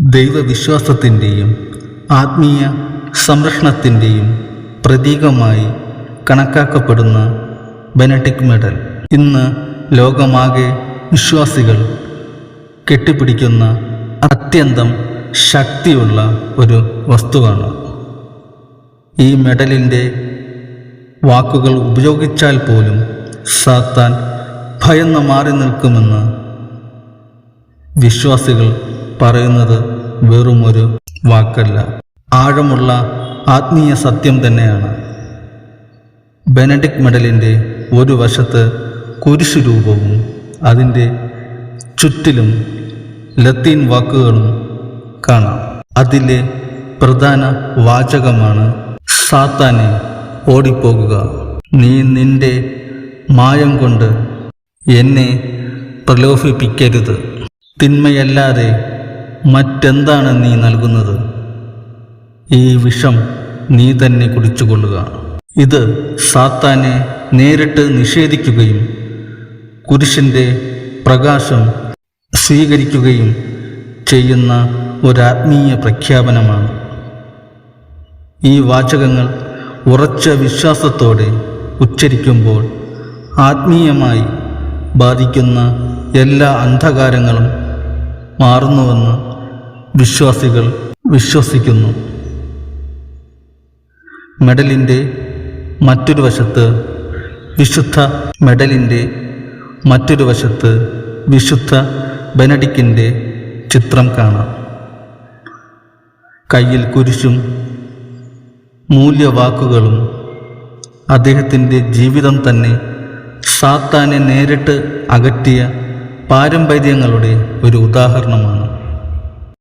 ദൈവവിശ്വാസത്തിന്റെയും ആത്മീയ സംരക്ഷണത്തിന്റെയും പ്രതീകമായി കണക്കാക്കപ്പെടുന്ന ബെനറ്റിക് മെഡൽ. ഇന്ന് ലോകമാകെ വിശ്വാസികൾ കെട്ടിപ്പിടിക്കുന്ന അത്യന്തം ശക്തിയുള്ള ഒരു വസ്തുവാണ്. ഈ മെഡലിന്റെ വാക്കുകൾ ഉപയോഗിച്ചാൽ പോലും സാത്താൻ ഭയന്ന് മാറി നിൽക്കുമെന്ന് വിശ്വാസികൾ പറയുന്നത് വെറുമൊരു വാക്കല്ല. ആഴമുള്ള ആത്മീയ സത്യം തന്നെയാണ്. ബെനഡിക് മെഡലിന്റെ ഒരു വശത്ത് കുരിശു രൂപവും അതിന്റെ ചുറ്റിലും ലത്തീൻ വാക്കുകളും കാണാം. അതിലെ പ്രധാന വാചകമാണ് സാത്താനെ ഓടിപ്പോകുക. നീ നിന്റെ മായം കൊണ്ട് എന്നെ പ്രലോഭിപ്പിക്കരുത്. തിന്മയല്ലാതെ മറ്റെന്താണ് നീ നൽകുന്നത്? ഈ വിഷം നീ തന്നെ കുടിച്ചുകൊള്ളുക. ഇത് സാത്താനെ നേരിട്ട് നിഷേധിക്കുകയും കുരിശിന്റെ പ്രകാശം സ്വീകരിക്കുകയും ചെയ്യുന്ന ഒരാത്മീയ പ്രഖ്യാപനമാണ്. ഈ വാചകങ്ങൾ ഉറച്ച വിശ്വാസത്തോടെ ഉച്ചരിക്കുമ്പോൾ ആത്മീയമായി ബാധിക്കുന്ന എല്ലാ അന്ധകാരങ്ങളും മാറുന്നുവെന്ന് വിശ്വാസികൾ വിശ്വസിക്കുന്നു. മെഡലിന്റെ മറ്റൊരു വശത്ത് വിശുദ്ധ മെഡലിന്റെ മറ്റൊരു വശത്ത് വിശുദ്ധ ബെനഡിക്കിന്റെ ചിത്രം കാണാം. കയ്യിൽ കുരിശും മൂല്യവാക്കുകളും അദ്ദേഹത്തിന്റെ ജീവിതം തന്നെ സാത്താനെ നേരിട്ട് അകറ്റിയ പാരമ്പര്യങ്ങളുടെ ഒരു ഉദാഹരണമാണ്.